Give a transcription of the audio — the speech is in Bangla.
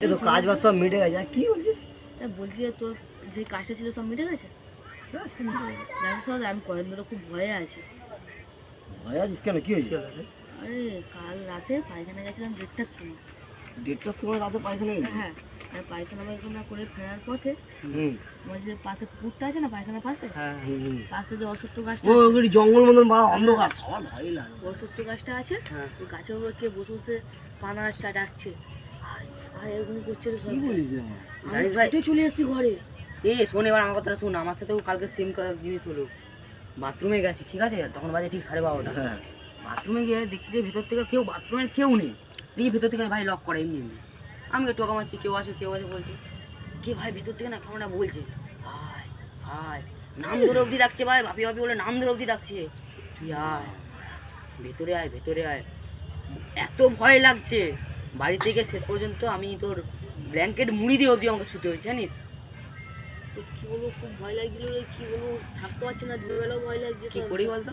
তো কাজ বাজ সব মিটে গেছে। কি বলছিস? বলছি যে তোর যে কাজটা ছিল সব মিটে গেছে? জানিস আমি কয়েক ধরে খুব ভয়ে আছি। ভয় আছিস কেন? কি হয়েছে? আরে কাল রাতে পায়খানা গেছিলাম দেড়টার সময়। দেড়টার সময় রাতে পায়খানা হ্যাঁ আর পায়খানা পায়খানা করে ফেরার পথে আমার যে পাশে পুকুরটা আছে না পায়খানার পাশে? হ্যাঁ। পাশে যে অসত্য গাছটা ও ওগুলি জঙ্গল মতন বড় অন্ধকার সবার ভয় লাগে। অসত্য গাছটা আছে হ্যাঁ। গাছের উপরে কে বসে বসে পানা ডাকছে? চলে এসেছি ঘরে। এ শোন এবার আমার কথাটা শোন আমার সাথেও কালকে সেম জিনিস হলো। বাথরুমে গেছি ঠিক আছে? তখন বাজে ঠিক সাড়ে বারোটা। হ্যাঁ। বাথরুমে গিয়ে দেখছি যে ভেতর থেকে কেউ বাথরুমের কেউ নেই। দেখি ভেতর থেকে ভাই লক করে এমনি এমনি। আমি টোকা মারছি কেউ আসো কেউ আসো বলছে। কে ভাই ভেতর থেকে না কেমন বলছে? নাম ধরে অবধি ডাকছে ভাই ভাবি ভাবি বলে নাম ধরে অবধি ডাকছে। তুই আয় ভেতরে আয় ভেতরে আয়। এত ভয় লাগছে। বাড়ি থেকে শেষ পর্যন্ত আমি তোর ব্ল্যাঙ্কেট মুড়ি দিয়ে অবধি আমাকে শুতে হয়েছে জানিস কি বলব খুব ভয় লাগছিল রে কি বলব থাকতে পারছি না দুবেলাও ভয় লাগছে কি। করি বলতো